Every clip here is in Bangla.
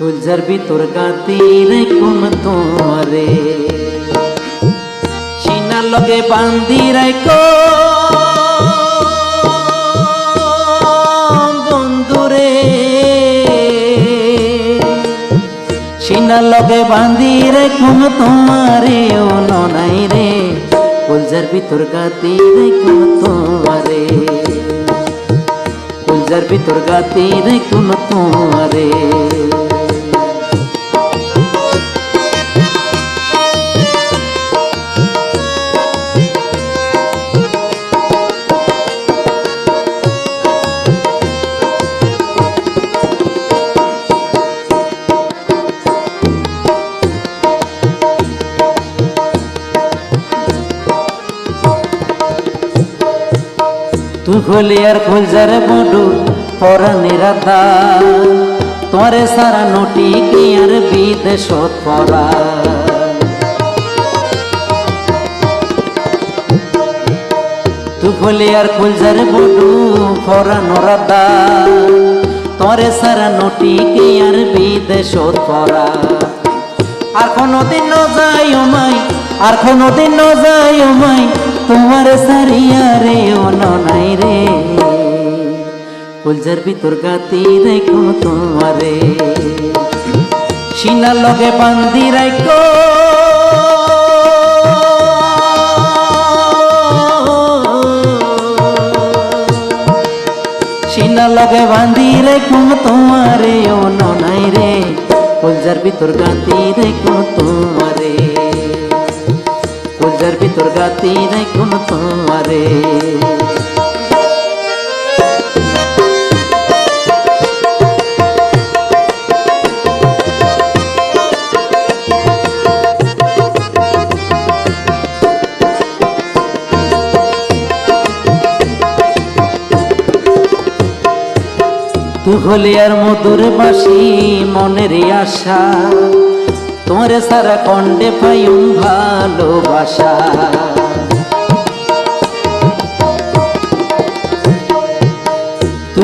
গুলজার ভিতর গাতি কুম তোমারে। সিনার লগে বান্দি রাইকো বন্ধুরে। সিনার লগে বান্দি রে কুম তোমারে, ও ননাই রে। গুলজার ভিতর গাতি রে কুম তোমারে। গুলজার ভিতর গাতি রে কুম তোমারে। তুই হলি আর গুলজার বডু পরানি রাধা তোরে সারা নোটি আর পরা তুই হলি আর গুলজার বডু পরানো রাধা তোরে সারা নোটি আর বিদেশ পরা আর কোনোদিন যাই মাই, আর কোনোদিন যাই মাই তোমার সারিয়া রে নাই রে। ফুলজার ভিতর গাতি রেখো তোমারে। সিনার লগে বান্দি রাইকো সিনা লগে বান্ধি রে কুম তোমারে, ও নাই রে। ফুলজার ভিতর গাতি কুম তোমারে। তুই হলি আর মধুর বাসি মনের আশা তোমার সারা কণ্ডে পাইম ভালোবাসা।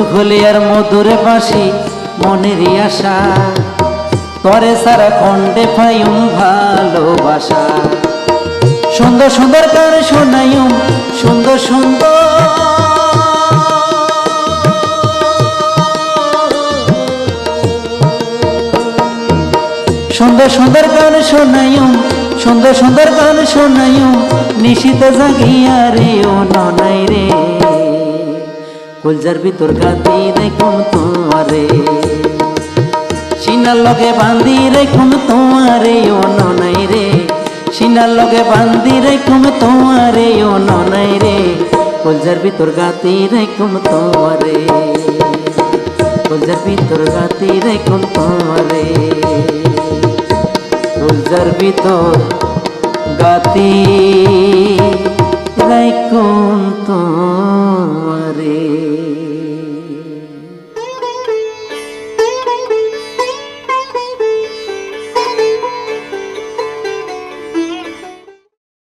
আর মধুর বাসি মনের আশা। তরে সারা কণ্ডে পাইম ভালোবাসা। সুন্দর সুন্দর গান শোনাইম সুন্দর সুন্দর। সুন্দর সুন্দর গান শোনাইম সুন্দর সুন্দর গান শোনাইম নিশিত জাগিয়া রে ও ননাই রে। কুলজার ভিতর গাতি রে কুম তোমারে। সিনার লগে বান্দি রে কুম তোমারে, ও ননাই রে। সিনার লগে বান্দি রে কুম তোমারে, ও ননাই রে। কুলজার ভিতর গাতি রে কুম তোমারে। কুলজার ভিতর গাতি রে কুম তোমারে। রোজার ভিতর গাতি রাইকুন তো